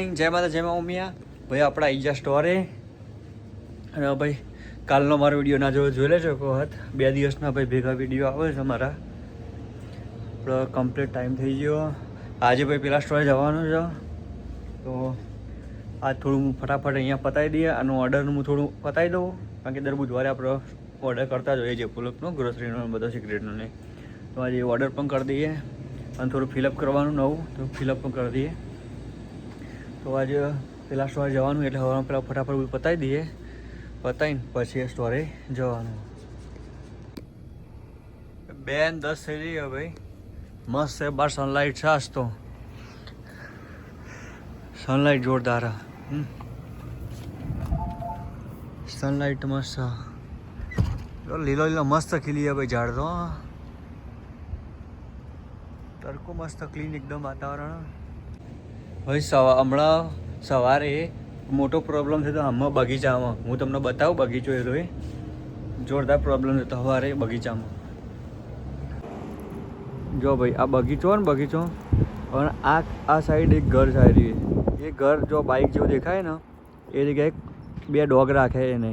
Morning જય માતા જય ઉમિયા ભાઈ આપણા ઈજા સ્ટોરે અને ભાઈ કાલનો મારો વિડીયો ના જોયો જોઈ લેજો એક બે દિવસના ભાઈ ભેગા વિડીયો આવે છે મારા આપણો કમ્પ્લીટ ટાઈમ થઈ ગયો આજે ભાઈ પેલા સ્ટોરે જવાનું છે તો આ થોડું હું ફટાફટ અહીંયા પતાવી દઈએ આનું ઓર્ડર હું થોડું પતાવી દઉં કારણ કે દર બુધવારે આપણો ઓર્ડર કરતા જ હોઈએ છીએ પુલપનો ગ્રોસરીનો બધો સિગરેટનો ને તો આજે ઓર્ડર પણ કરી દઈએ અને થોડું ફિલઅપ કરવાનું નવું તો ફિલઅપ પણ કરી દઈએ તો આજે પેલા સ્ટોરે જવાનું એટલે હવે પેલા ફટાફટ બધું પતાવી દઈએ પતાવીને પછી એ સ્ટોરે જવાનું બેન દસ થઈ જઈએ ભાઈ મસ્ત છે બાર સનલાઇટ છે આજ તો સનલાઇટ જોરદાર સનલાઇટ મસ્ત લીલો લીલો મસ્ત ખીલી છે ભાઈ ઝાડ તો તડકો મસ્ત ક્લીન એકદમ વાતાવરણ ભાઈ સવા હમણાં સવારે મોટો પ્રોબ્લમ થયો હમણાં બગીચામાં હું તમને બતાવું બગીચો એ રોય જોરદાર પ્રોબ્લમ થયો સવારે બગીચામાં જો ભાઈ આ બગીચો ને બગીચો પણ આ આ સાઈડ એક ઘર સાઈડ એ ઘર જો બાઇક જેવું દેખાય ને એ જગ્યાએ બે ડોગ રાખે એને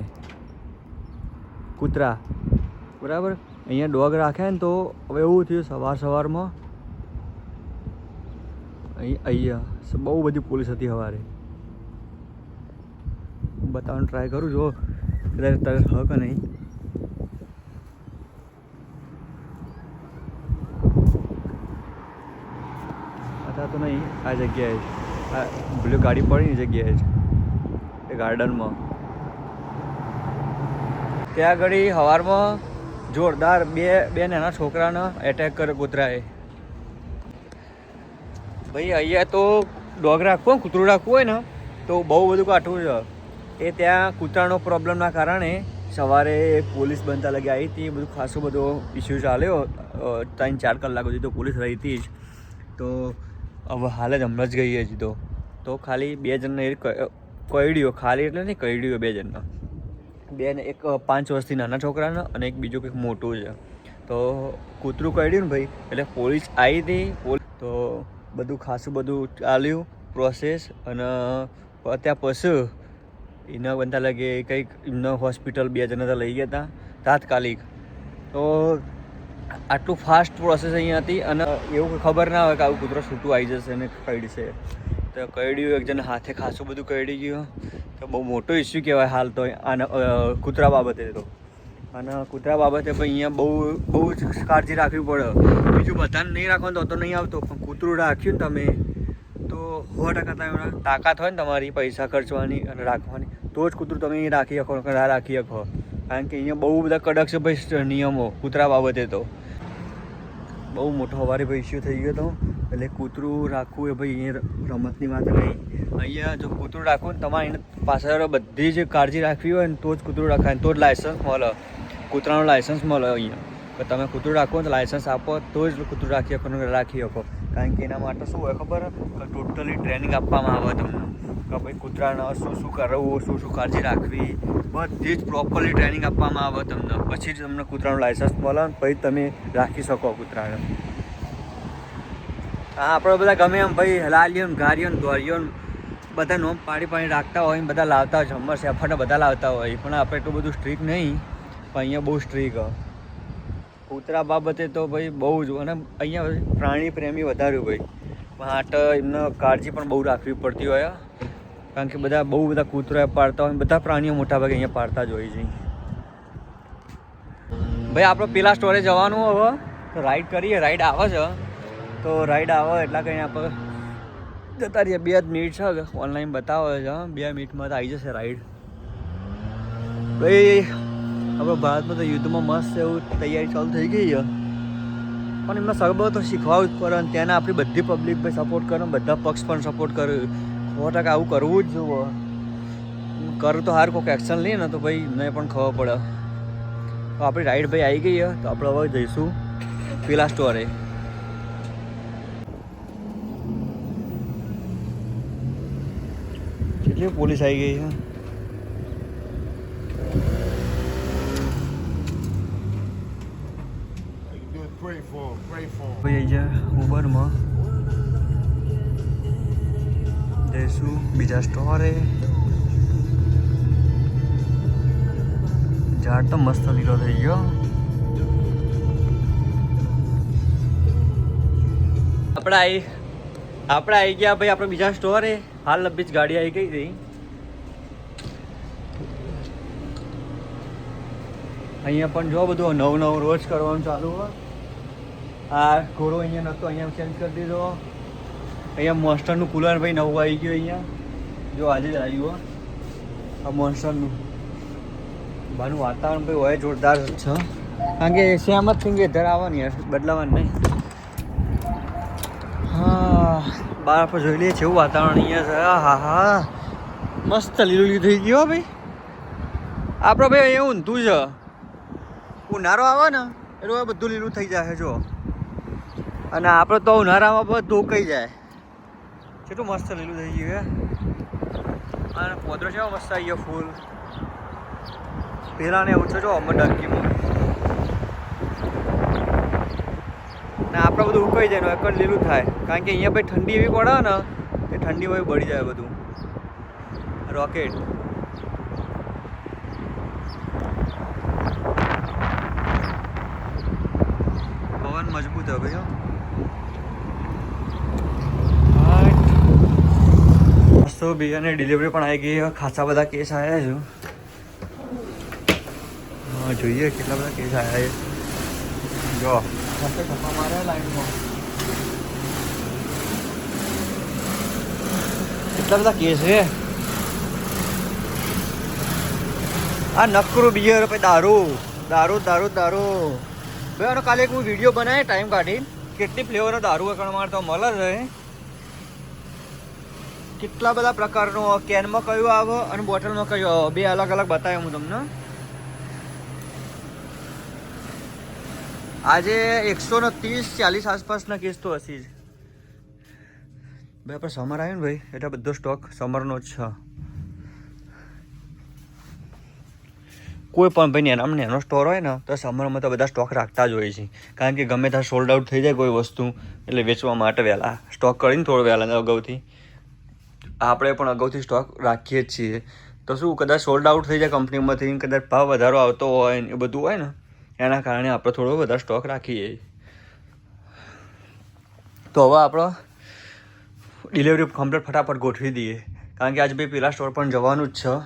કૂતરા બરાબર અહીંયા ડોગ રાખે ને તો હવે એવું થયું સવાર સવારમાં અહીં અહીંયા બહુ બધી પોલીસ હતી સવારે બતાવવાનું ટ્રાય કરું જો કદાચ હ કે નહીં અથવા તો નહીં આ જગ્યાએ જ આ પેલી ગાડી પડીની જગ્યાએ જ એ ગાર્ડનમાં ત્યાં આગળ સવારમાં જોરદાર બે બે નાના છોકરાને એટેક કરે કૂતરાએ ભાઈ અહીંયા તો ડોગ રાખવો ને કૂતરું રાખવું હોય ને તો બહુ બધું કાઠું છે એ ત્યાં કૂતરાનો પ્રોબ્લેમના કારણે સવારે પોલીસ બનતા લગી આવી હતી બધું ખાસો બધો ઇસ્યુ ચાલ્યો ત્રણ ચાર કલાક સુધી તો પોલીસ રહી હતી જ તો હવે હાલ જ હમણાં જ ગઈ હજી તો તો ખાલી બે જણને કહીડ્યો ખાલી એટલે નહીં કહીડ્યો બે જણના બે એક પાંચ વર્ષથી નાના છોકરાના અને એક બીજું કંઈક મોટું છે તો કૂતરું કરડ્યું ને ભાઈ એટલે પોલીસ આવી હતી તો બધું ખાસું બધું ચાલ્યું પ્રોસેસ અને ત્યાં પછી એના બનતા લાગે કંઈક એમને હોસ્પિટલ બે જણા લઈ ગયા હતા તાત્કાલિક તો આટલું ફાસ્ટ પ્રોસેસ અહીંયા હતી અને એવું ખબર ના હોય કે આવું કૂતરો છૂટું આવી જશે અને કરડશે તો કરડ્યું એક જણ હાથે ખાસું બધું કરડી ગયું તો બહુ મોટો ઇસ્યુ કહેવાય હાલ તો આના કૂતરા બાબતે તો અને કૂતરા બાબતે પણ અહીંયા બહુ બહુ જ કાળજી રાખવી પડે બીજું બધાને નહીં રાખો તો તો નહીં આવતો પણ કૂતરું રાખ્યું તમે તો સો ટકા તમે તાકાત હોય ને તમારી પૈસા ખર્ચવાની અને રાખવાની તો જ કૂતરું તમે રાખી શકો રાખી શકો કારણ કે અહીંયા બહુ બધા કડક છે ભાઈ નિયમો કૂતરા બાબતે તો બહુ મોટો હવારે ભાઈ થઈ ગયો હતો એટલે કૂતરું રાખવું એ ભાઈ અહીંયા રમતની વાત નહીં અહીંયા જો કૂતરું રાખવું ને તમારે એને પાછળ બધી જ કાળજી રાખવી હોય ને તો જ કૂતરું રાખાય તો જ લાયસન્સ મળે કૂતરાનું લાયસન્સ મળે અહીંયા કે તમે કૂતરું રાખો તો લાયસન્સ આપો તો જ કૂતરું રાખી શકો રાખી શકો કારણ કે એના માટે શું હોય ખબર ટોટલી ટ્રેનિંગ આપવામાં આવે તમને કે ભાઈ કૂતરાને શું શું કરવું શું શું કાળજી રાખવી બધી જ પ્રોપરલી ટ્રેનિંગ આપવામાં આવે તમને પછી જ તમને કૂતરાનું લાઇસન્સ મળે પછી તમે રાખી શકો કૂતરાને હા આપણે બધા ગમે એમ ભાઈ હલાલીઓ ગારીઓ દોરીઓ બધા નોમ પાડી પાડી રાખતા હોય બધા લાવતા હોય જમ્મર સેફરને બધા લાવતા હોય પણ આપણે એટલું બધું સ્ટ્રીક નહીં પણ અહીંયા બહુ સ્ટ્રીક કૂતરા બાબતે તો ભાઈ બહુ જ અને અહીંયા પ્રાણી પ્રેમી વધારે ભાઈ માટે એમને કાળજી પણ બહુ રાખવી પડતી હોય કારણ કે બધા બહુ બધા કૂતરા પાડતા હોય બધા પ્રાણીઓ મોટા ભાગે અહીંયા પાડતા જ હોય છે ભાઈ આપણે પેલા સ્ટોરે જવાનું હવે તો રાઈડ કરીએ રાઈડ આવે છે તો રાઈડ આવે એટલા કંઈ આપણે જતા રહીએ બે જ મિનિટ છે ઓનલાઈન બતાવે છે બે મિનિટમાં તો આવી જશે રાઈડ ભાઈ આપણે ભારતમાં તો યુદ્ધમાં મસ્ત એવું તૈયારી ચાલુ થઈ ગઈ છે પણ એમને સર્વ તો શીખવાવું જ પડે અને તેને આપણી બધી પબ્લિક ભાઈ સપોર્ટ કરે બધા પક્ષ પણ સપોર્ટ કરે સો ટકા આવું કરવું જ જોવો કરું તો હાર કોઈક એક્શન લઈએ ને તો ભાઈ મને પણ ખબર પડે તો આપણી રાઈડ ભાઈ આવી ગઈ તો આપણે હવે જઈશું પેલા સ્ટોરે કેટલી પોલીસ આવી ગઈ છે ભાઈ અહીંયા ઉબરમાં જઈશું બીજા સ્ટોરે ઝાડ તો મસ્ત લીલો થઈ ગયો આપણે આવી આપણે આવી ગયા ભાઈ આપણે બીજા સ્ટોરે હાલ લબ્બી ગાડી આવી ગઈ હતી અહીંયા પણ જો બધું નવ નવ રોજ કરવાનું ચાલુ હોય આ ઘોડો અહીંયા નહોતો અહીંયા ચેન્જ કરી દીધો અહીંયા મોસ્ટરનું કુલર ભાઈ નવું આવી ગયું અહીંયા જો આજે જ આવ્યું આ મોસ્ટરનું બાનું વાતાવરણ ભાઈ હોય જોરદાર છે કારણ કે એશિયામાં જ થઈ વેધર આવવાની યાર બદલાવાનું નહીં હા બાર આપણે જોઈ લઈએ છે એવું વાતાવરણ અહીંયા છે હા હા મસ્ત લીલું લીલું થઈ ગયું ભાઈ આપણો ભાઈ એવું જ છે નારો આવે ને એટલે બધું લીલું થઈ જશે જો અને આપણે તો ઉનાળામાં પણ ઉકાઈ જાય કેટલું મસ્ત લીલું થઈ ગયું અને પોદરો છે મસ્ત આવી ગયો ફૂલ પહેલાં ને એવું છે જો અમે ડંકીમાં ને આપણે બધું ઉકાઈ જાય એક જ લીલું થાય કારણ કે અહીંયા ભાઈ ઠંડી એવી પડે ને એ ઠંડી હોય બળી જાય બધું રોકેટ પવન મજબૂત હોય ભાઈ સો બી અને ડિલિવરી પણ આવી ગઈ ખાસા બધા કેસ આવ્યા છે હા જોઈએ કેટલા બધા કેસ આવ્યા છે જો ધક્કા માર્યા લાઈનમાં કેટલા બધા કેસ છે આ નકરું બીયર પછી દારૂ દારૂ દારૂ દારૂ ભાઈ આનો કાલે એક હું વિડીયો બનાવે ટાઈમ કાઢીને કેટલી ફ્લેવરનો દારૂ કણમાર તો મળે છે કેટલા બધા પ્રકારનો કેનમાં કયો આવે અને બોટલમાં કયો આવે બે અલગ અલગ બતાવ્યો હું તમને આજે એકસો ને ત્રીસ ચાલીસ આસપાસના કેસ તો હશે જ ભાઈ આપણે સમર આવ્યો ને ભાઈ એટલે બધો સ્ટોક સમરનો જ છે કોઈ પણ ભાઈ એના એનો સ્ટોર હોય ને તો સમરમાં તો બધા સ્ટોક રાખતા જ હોય છે કારણ કે ગમે ત્યાં સોલ્ડ આઉટ થઈ જાય કોઈ વસ્તુ એટલે વેચવા માટે વહેલા સ્ટોક કરીને થોડો વહેલા અગાઉથી આપણે પણ અગાઉથી સ્ટોક રાખીએ જ છીએ તો શું કદાચ સોલ્ડ આઉટ થઈ જાય કંપનીમાંથી કદાચ ભાવ વધારો આવતો હોય ને એ બધું હોય ને એના કારણે આપણે થોડો વધારે સ્ટોક રાખીએ તો હવે આપણો ડિલિવરી કમ્પ્લેટ ફટાફટ ગોઠવી દઈએ કારણ કે આજે ભાઈ પેલા સ્ટોર પણ જવાનું જ છે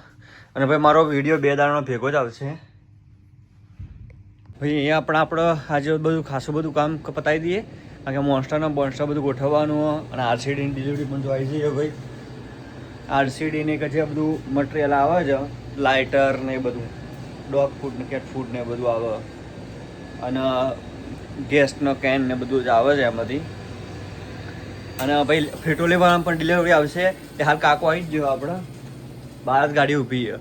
અને ભાઈ મારો વિડીયો બે દાડાનો ભેગો જ આવશે ભાઈ અહીંયા આપણે આપણે આજે બધું ખાસું બધું કામ પતાવી દઈએ કારણ કે મોન્સ્ટરના બોન્સ્ટર બધું ગોઠવવાનું અને આરસીડીની ડિલિવરી પણ જોઈ જઈએ ભાઈ આરસીડીને કે જે બધું મટીરિયલ આવે છે લાઇટર ને એ બધું ડોગ ફૂડ ને કેટ ફૂડ ને બધું આવે અને ગેસનો કેન ને બધું જ આવે છે એમાંથી અને ભાઈ ફેટો લેવાનું પણ ડિલિવરી આવશે એ હાલ કાકો આવી જ ગયો આપણે બહાર જ ગાડી ઊભી છે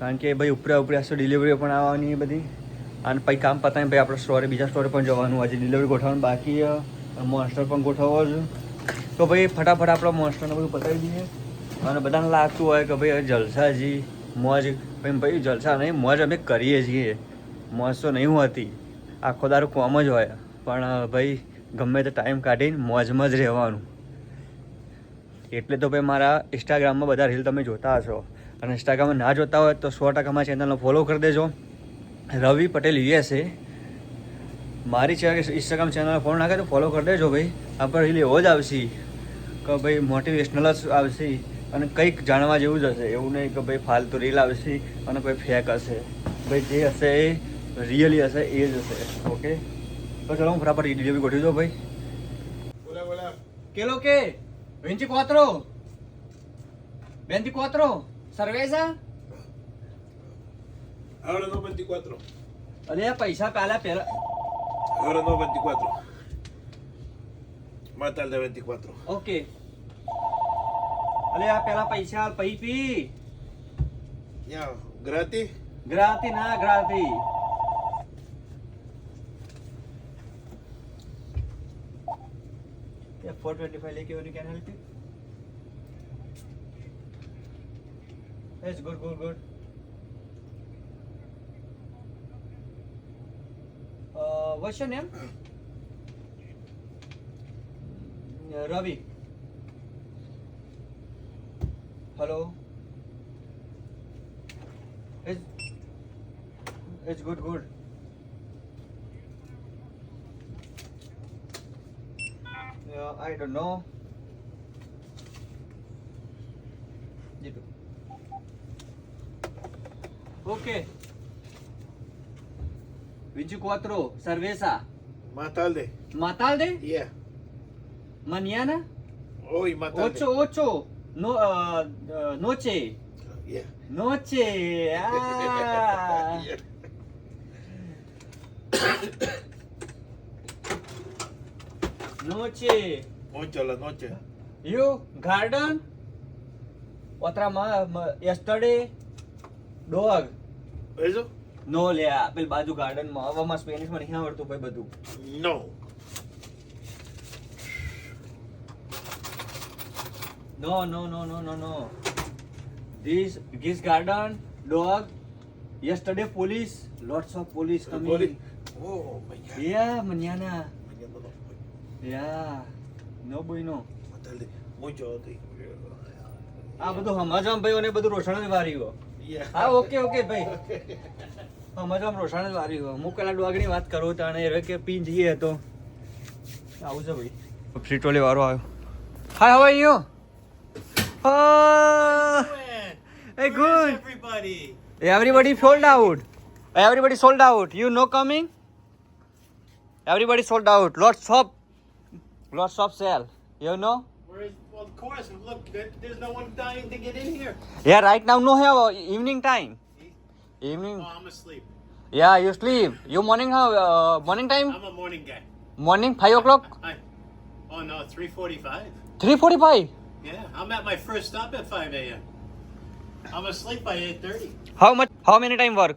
કારણ કે ભાઈ ઉપરા ઉપરે આશો ડિલિવરી પણ આવવાની બધી અને પછી કામ પતાવીને ભાઈ આપણે સ્ટોરે બીજા સ્ટોરે પણ જવાનું આજે ડિલિવરી ગોઠવવાનું બાકી છે મોન્સ્ટર પણ ગોઠવવો છે તો ભાઈ ફટાફટ આપણે મોન્સ્ટરને બધું પતાવી દઈએ અને બધાને લાગતું હોય કે ભાઈ જલસાજી મોજ ભાઈ ભાઈ જલસા નહીં મોજ અમે કરીએ છીએ મોજ તો નહીં હોતી આખો દારૂ કોમ જ હોય પણ ભાઈ ગમે તે ટાઈમ કાઢીને મોજમાં જ રહેવાનું એટલે તો ભાઈ મારા ઇન્સ્ટાગ્રામમાં બધા રીલ તમે જોતા હશો અને ઇન્સ્ટાગ્રામમાં ના જોતા હોય તો સો ટકા મારા ચેનલને ફોલો કરી દેજો રવિ પટેલ યુએસએ મારી ઇન્સ્ટાગ્રામ ચેનલ ફોન નાખે તો ફોલો કરી દેજો ભાઈ આપણે રીલ એવો જ આવશે કે ભાઈ મોટિવેશનલ જ આવશે અને કંઈક જાણવા જેવું જ હશે એવું નહીં કે ભાઈ ફાલતુ રીલ આવશે અને કોઈ ફેક હશે ભાઈ જે હશે એ રિયલી હશે એ જ હશે ઓકે તો ચલો હું ફટાફટ વિડીયો બી ગોઠવી દો ભાઈ બોલા બોલા કેલો કે 24. 24. Cerveza. Ahora no 24. Olea paisa pala la Ahora no 24. Mata el de 24. Ok. Olea pela paisa al paipi. Ya, gratis. Gratis na, gratis. 425 Lake Avenue, can help you? Yes, good. What's your name? Ravi. Hello. It's good. I don't know. Dito. Okay. Veinticuatro, cerveza. Más tarde. Más tarde? Yeah. Mañana? Hoy, más tarde. Ocho, ocho. No, uh, uh, noche. Yeah. Noche. Ah. noche. noche, la noche. You, garden. Otra más, yesterday, dog. ¿Eso? નો લે આપેલ બાજુ ગાર્ડનમાં હવામાં સ્પેનિશમાં નહીં આવડતું ભાઈ બધું no no no no no no no this this garden dog yesterday police lots of police coming oh યા મન્યાના યા નો બુઈનો આ બધું હમાજામ ભાઈઓ ને બધું રોષણ જ વાર્યું હા ઓકે ઓકે ભાઈ હમાજામ રોષણ જ વાર્યું હું પેલા ડોગની વાત કરું તાણે એ કે પીન જઈએ હતો આવું ભાઈ ફ્રીટોલી વારો આવ્યો હાય હવે you Hey, good. Everybody. Everybody sold out. Everybody sold out. You no coming? Everybody sold out. Lots of Lots of sale. You know? Where is, well, of course. Look, there's no one dying to get in here. Yeah, right now no have uh, evening time. Evening. Oh, I'm asleep. Yeah, you sleep. You morning how? Uh, morning time? I'm a morning guy. Morning, five o'clock. I, oh no, three forty-five. Three forty-five. Yeah, I'm at my first stop at five a.m. I'm asleep by eight thirty. How much? How many time work?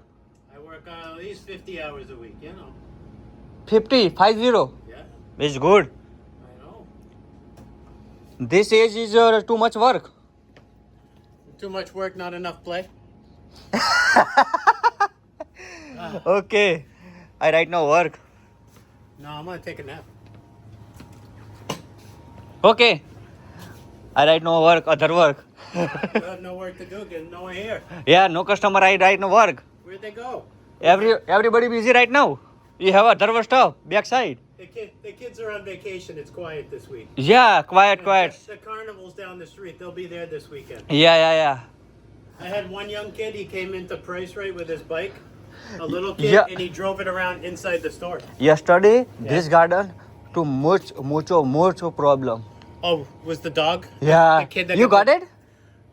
I work uh, at least fifty hours a week. You know. Fifty, five zero. Yeah. It's good. This age is uh, too much work. Too much work, not enough play. okay. I right now work. No, I'm gonna take a nap. Okay. I write no work, other work. you have no work to do, cause no one here. Yeah, no customer, I right no work. Where'd they go? Every everybody busy right now. You have a turbo stove backside. The, kid, the kids are on vacation. It's quiet this week. Yeah, quiet, quiet. The, carnival's down the street. They'll be there this weekend. Yeah, yeah, yeah. I had one young kid. He came into Price Right with his bike, a little kid, Yeah. and he drove it around inside the store. Yesterday, this garden to much, mucho, mucho problem. Oh, was the dog? Yeah. The kid that you got it?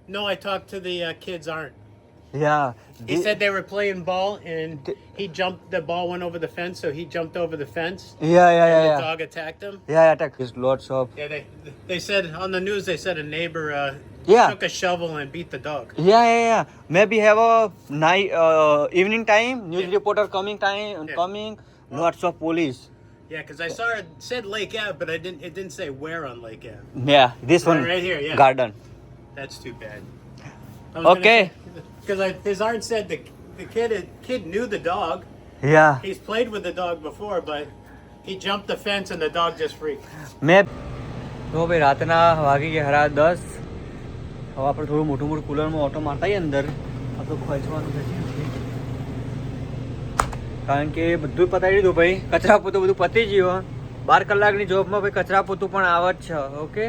No, I talked to the uh, kids. Aren't yeah. He said they were playing ball and he jumped. The ball went over the fence, so he jumped over the fence. Yeah, yeah, yeah. the yeah. dog attacked him. Yeah, attacked his lots of. Yeah, they they said on the news they said a neighbor uh, yeah. took a shovel and beat the dog. Yeah, yeah, yeah. Maybe have a night uh, evening time. News yeah. reporter coming time yeah. coming. Well, lots of police. Yeah, because I saw it said Lake Ave, but I didn't. It didn't say where on Lake Ave. Yeah, this right, one right here. Yeah, garden. That's too bad. Okay. Gonna... Because his aunt said the the kid the kid knew the dog. Yeah. He's played with the dog before, but he jumped the fence and the dog just freaked. મેં તો ભાઈ રાતના વાગી ગયા હરા દસ હવે આપણે થોડું મોટું મોટું કુલરમાં ઓટો મારતા અંદર આપણું ખર્ચવાનું છે કારણ કે બધું પતાવી દીધું ભાઈ કચરા પોતું બધું પતી ગયું બાર કલાકની જોબમાં ભાઈ કચરા પોતું પણ આવત છે ઓકે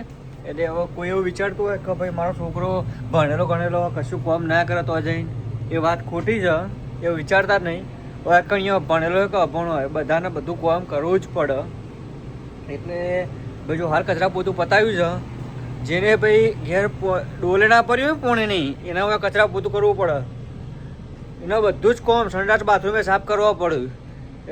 એટલે હવે કોઈ એવું વિચારતું હોય કે ભાઈ મારો છોકરો ભણેલો ગણેલો કશું કોમ ના કરે તો જઈને એ વાત ખોટી છે એ વિચારતા જ નહીં હવે કંઈ ભણેલો હોય કે અભણો હોય બધાને બધું કોમ કરવું જ પડે એટલે ભાઈ જો હાર કચરા પોતું પતાવ્યું છે જેને ભાઈ ઘેર ડોલે ના પડ્યું હોય પોણે નહીં એના હવે કચરા પોતું કરવું પડે એના બધું જ કોમ સંડાસ બાથરૂમે સાફ કરવા પડ્યું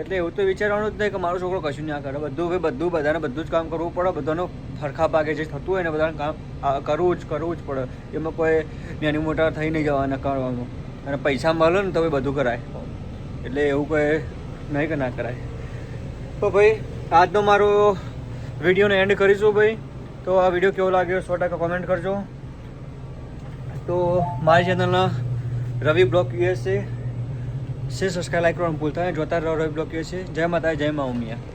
એટલે એવું તો વિચારવાનું જ નહીં કે મારો છોકરો કશું ના કરે બધું બધું બધાને બધું જ કામ કરવું પડે બધાનો ફરખા ભાગે જે થતું હોય ને બધાને કામ કરવું જ કરવું જ પડે એમાં કોઈ નાની મોટા થઈ નહીં જવાના કરવાનું અને પૈસા મળે ને તો બધું કરાય એટલે એવું કોઈ નહીં કે ના કરાય તો ભાઈ આજનો મારો વિડીયોને એન્ડ કરીશું ભાઈ તો આ વિડીયો કેવો લાગ્યો સો ટકા કોમેન્ટ કરજો તો મારી ચેનલના રવિ બ્લોક યુએસ છે શ્રી સબસ્ક્રાઈબ લાઈક કરવાનું ભૂલતા નહીં જોતા રહો રોય બ્લોક છે જય માતા જય મા ઉમિયા